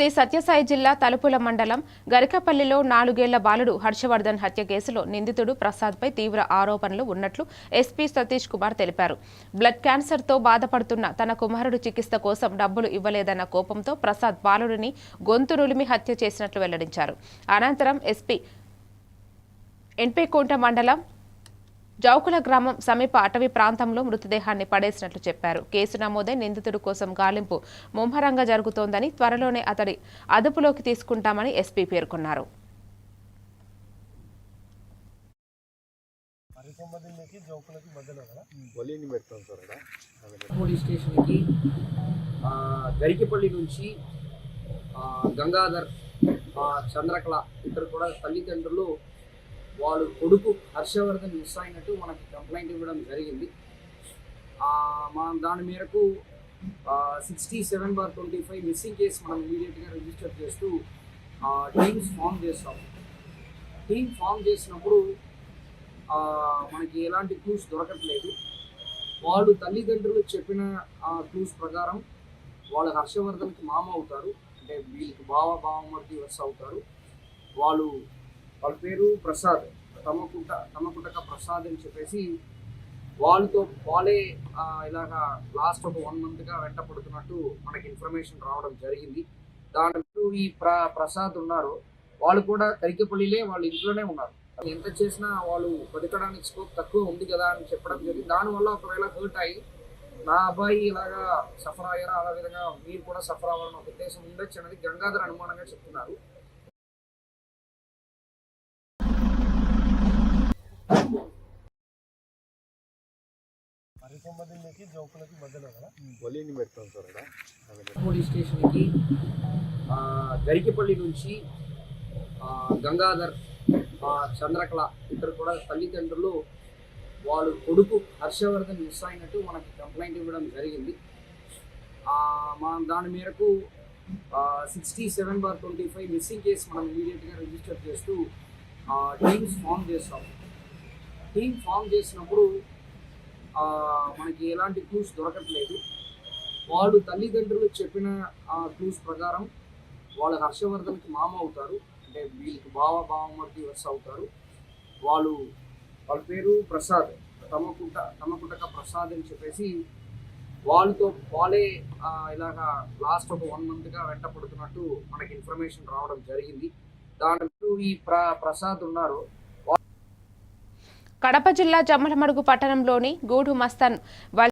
శ్రీ సత్యసాయి జిల్లా తలుపుల మండలం గరికపల్లిలో నాలుగేళ్ళ బాలుడు హర్షవర్ధన్ హత్య కేసులో నిందితుడు ప్రసాద్పై తీవ్ర ఆరోపణలు ఉన్నట్లు ఎస్పీ సతీష్ కుమార్ తెలిపారు. బ్లడ్ క్యాన్సర్తో బాధపడుతున్న తన కుమారుడు చికిత్స కోసం డబ్బులు ఇవ్వలేదన్న కోపంతో ప్రసాద్ బాలుడిని గొంతు నులిమి హత్య చేసినట్లు వెల్లడించారు. అనంతరం ఎస్పీ ఎన్పేకోంట మండలం జౌకుల గ్రామం సమీప అటవీ ప్రాంతంలో మృతదేహాన్ని పడేసినట్లు చెప్పారు. కేసు నమోదై నిందితుడు కోసం గాలింపు ముమ్మరంగా జరుగుతోందని త్వరలోనే అతడి అదుపులోకి తీసుకుంటామని ఎస్పీ పేర్కొన్నారు. హరికొమ్మదిన్నకి పోలీస్ స్టేషన్కి గరికిపల్లి నుంచి గంగాధర్ చంద్రకళ ఇద్దరు కూడా తల్లిదండ్రులు వాళ్ళు కొడుకు హర్షవర్ధన్ మిస్ అయినట్టు మనకి కంప్లైంట్ ఇవ్వడం జరిగింది. మనం దాని మేరకు sixty seven bar twenty five missing case మనం ఇమీడియట్గా రిజిస్టర్ చేస్తూ టీమ్స్ ఫామ్ చేస్తాం. టీం ఫామ్ చేసినప్పుడు మనకి ఎలాంటి క్లూస్ దొరకట్లేదు. వాళ్ళు తల్లిదండ్రులు చెప్పిన ఆ క్లూస్ ప్రకారం వాళ్ళు హర్షవర్ధన్కి మామ అవుతారు. అంటే వీళ్ళకి బావ బావమర్ది వరుస అవుతారు. వాళ్ళు వాళ్ళ పేరు ప్రసాద్. తమకుట తమకుటక ప్రసాద్ అని చెప్పేసి వాళ్ళతో వాళ్ళే ఇలాగా లాస్ట్ ఒక వన్ మంత్గా వెంట పడుతున్నట్టు మనకి ఇన్ఫర్మేషన్ రావడం జరిగింది. దాంట్లో ఈ ప్ర ప్రసాద్ ఉన్నారు. వాళ్ళు కూడా కరికెపల్లిలే వాళ్ళు ఇంట్లోనే ఉన్నారు. ఎంత చేసినా వాళ్ళు బతకడానికి స్కోప్ తక్కువ ఉంది కదా అని చెప్పడం జరిగింది. దానివల్ల ఒకవేళ హర్ట్ అయ్యి నా అబ్బాయి ఇలాగా సఫర్ అయ్యారా? అలా విధంగా మీరు కూడా సఫర్ అవ్వాలని ఒక ఉద్దేశం ఉండొచ్చు అనేది గంగాధర్ అనుమానంగా చెప్తున్నారు. వలీని పెడతాం సార్ అక్కడ. పోలీస్ స్టేషన్కి గరికిపల్లి నుంచి గంగాధర్ చంద్రకళ ఇద్దరు కూడా తల్లిదండ్రులు వాళ్ళు కొడుకు హర్షవర్ధన్ మిస్ అయినట్టు మనకి కంప్లైంట్ ఇవ్వడం జరిగింది. ఆ, మనం దాని మేరకు sixty seven bar twenty five missing case మనం ఇమీడియట్గా రిజిస్టర్ చేస్తూ టీమ్స్ ఫామ్ చేస్తాం. టీమ్ ఫామ్ చేసినప్పుడు మనకి ఎలాంటి క్లూస్ దొరకట్లేదు. వాళ్ళు తల్లిదండ్రులు చెప్పిన ఆ క్లూస్ ప్రకారం వాళ్ళు హర్షవర్ధన్కి మామ అవుతారు. అంటే వీళ్ళకి బావ బావమర్ది వర్స్ అవుతారు. వాళ్ళు వాళ్ళ పేరు ప్రసాద్ తమకుట తమకుటక ప్రసాద్ అని చెప్పేసి వాళ్ళతో వాళ్ళే ఇలాగా లాస్ట్ ఒక వన్ మంత్గా వెంట పడుతున్నట్టు మనకి ఇన్ఫర్మేషన్ రావడం జరిగింది. దాంట్లో ఈ ప్ర ప్రసాద్ ఉన్నారు. కడప జిల్లా జమ్మలమడుగు పట్టణంలోని గూడు మస్తాన్